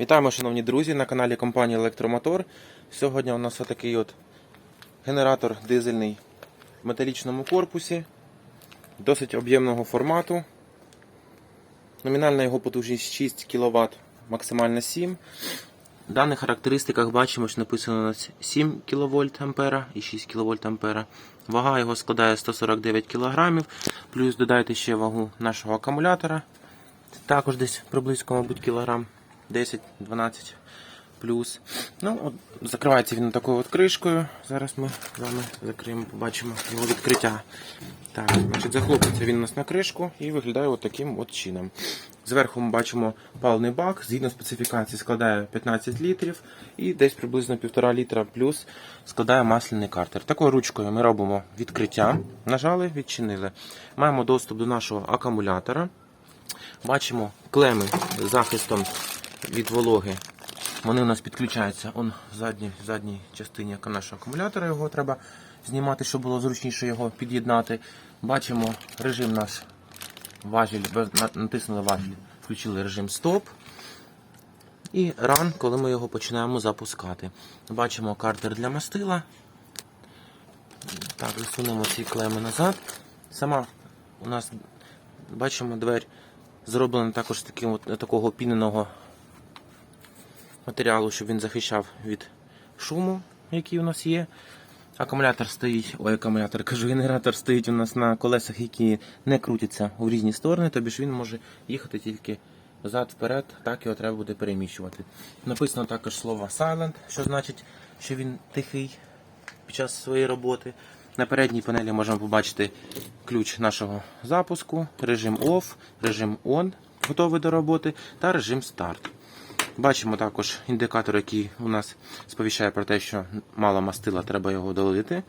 Вітаємо, шановні друзі, на каналі компанії Електромотор. Сьогодні у нас отакий от генератор дизельний в металічному корпусі, досить об'ємного формату. Номінальна його потужність 6 кВт, максимальна 7. В даних характеристиках бачимо, що написано у нас 7 кВт ампера і 6 кВт ампера. Вага його складає 149 кг, плюс додайте ще вагу нашого акумулятора. Також десь приблизно, мабуть, кілограм 10-12 плюс. Ну, от, закривається він такою от кришкою. Зараз ми з вами закриємо, побачимо його відкриття. Так, значить, захлопується він у нас на кришку і виглядає от таким от чином. Зверху ми бачимо паливний бак, згідно специфікації складає 15 літрів і десь приблизно 1,5 літра плюс складає масляний картер. Такою ручкою ми робимо відкриття, нажали, відчинили. Маємо доступ до нашого акумулятора. Бачимо клеми з захистом від вологи. Вони у нас підключаються он в задній, в задній частині нашого акумулятора. Його треба знімати, щоб було зручніше його під'єднати. Бачимо режим наш важіль, натиснули важіль, включили режим стоп. І ран, коли ми його починаємо запускати. Бачимо картер для мастила. Так, засунемо ці клеми назад. Сама у нас бачимо двері зроблена також з таким от, такого піненого матеріалу, щоб він захищав від шуму, який у нас є. Акумулятор стоїть, ой, акумулятор, кажу, генератор стоїть у нас на колесах, які не крутяться у різні сторони, тобі ж він може їхати тільки взад-вперед, так його треба буде переміщувати. Написано також слово silent, що значить, що він тихий під час своєї роботи. На передній панелі можемо побачити ключ нашого запуску, режим OFF, режим ON, готовий до роботи, та режим старт. Бачимо також індикатор, який у нас сповіщає про те, що мало мастила, треба його долити.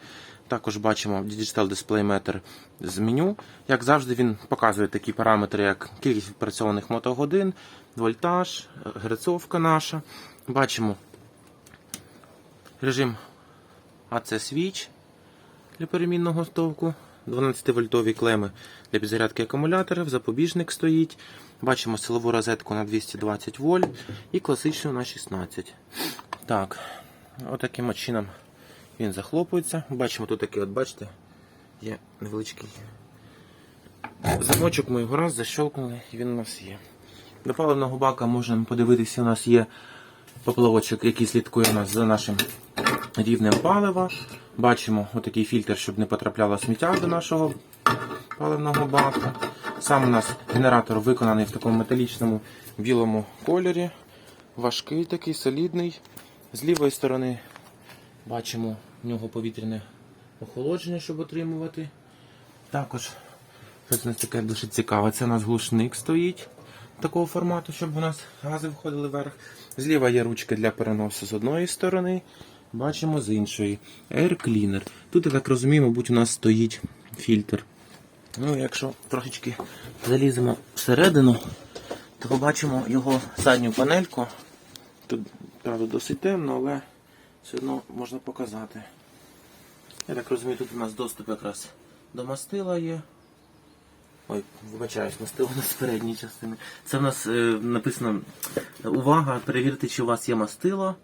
Також бачимо Digital Display Meter з меню. Як завжди, він показує такі параметри, як кількість відпрацьованих мотогодин, вольтаж, герцовка наша. Бачимо режим AC Switch для перемінного стовку, 12-вольтові клеми для підзарядки акумуляторів, запобіжник стоїть. Бачимо силову розетку на 220 вольт і класичну на 16. Так, отаким от чином він захлопується. Бачимо тут такий, от, бачите, є невеличкий замочок, ми його раз защелкнули і він у нас є. До паливного бака можемо подивитися, у нас є поплавочок, який слідкує нас за нашим рівнем палива. Бачимо отакий фільтр, щоб не потрапляло сміття до нашого паливного бака. Сам у нас генератор виконаний в такому металічному білому кольорі. Важкий такий, солідний. З лівої сторони бачимо в нього повітряне охолодження, щоб отримувати. Також щось у нас таке дуже цікаве. Це у нас глушник стоїть такого формату, щоб у нас гази входили вверх. Зліва є ручки для переносу з одної сторони. Бачимо з іншої. Air Cleaner. Тут, я так розумію, мабуть, у нас стоїть фільтр. Ну, якщо трошечки заліземо всередину, то побачимо його задню панельку. Тут, правда, досить темно, але все одно можна показати. Я так розумію, тут у нас доступ якраз до мастила є. Ой, вибачаюсь, мастило у нас з частини. Це в нас е, написано увага, перевірте, чи у вас є мастило.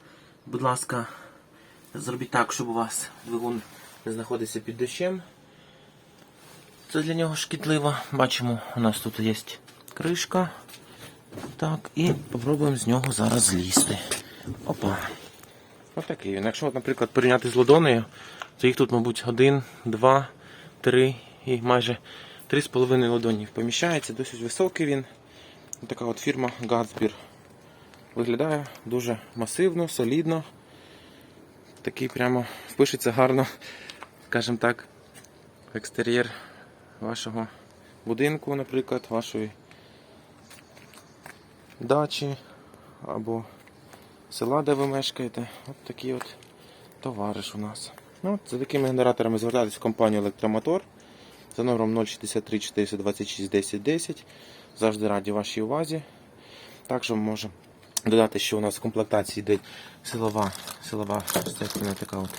Будь ласка, зробіть так, щоб у вас двигун не знаходився під дощем. Це для нього шкідливо. Бачимо, у нас тут є кришка. Так, і спробуємо з нього зараз злізти. Опа. Отакий він. Якщо, наприклад, порівняти з ладонею, то їх тут, мабуть, один, два, три і майже три з половиною ладонів поміщається. Досить високий він. Така от фірма Gatsbyr. Виглядає дуже масивно, солідно. Такий прямо впишеться гарно, скажімо так, в екстер'єр вашого будинку, наприклад, вашої дачі або села, де ви мешкаєте. От такий от товариш у нас. Ну, за такими генераторами звертайтесь в компанію Електромотор за номером 063 426 10 10. Завжди раді вашій увазі. Також можемо додати, що у нас в комплектації йде силова, силова така от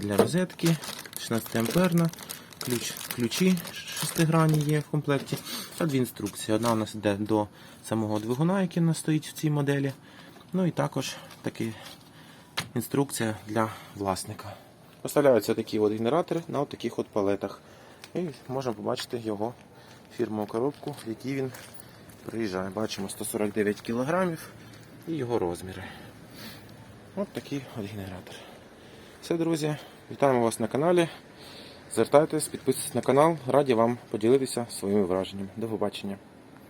для розетки, 16 амперна. Ключ, ключі шестигранні є в комплекті. Та дві інструкції. Одна у нас йде до самого двигуна, який у нас стоїть в цій моделі. Ну і також такі інструкція для власника. Поставляються такі от генератори на от таких от палетах. І можемо побачити його фірмову коробку, в якій він приїжджає. Бачимо 149 кг і його розміри. От такий от генератор. Все, друзі, вітаємо вас на каналі. Звертайтесь, підписуйтесь на канал. Раді вам поділитися своїми враженнями. До побачення.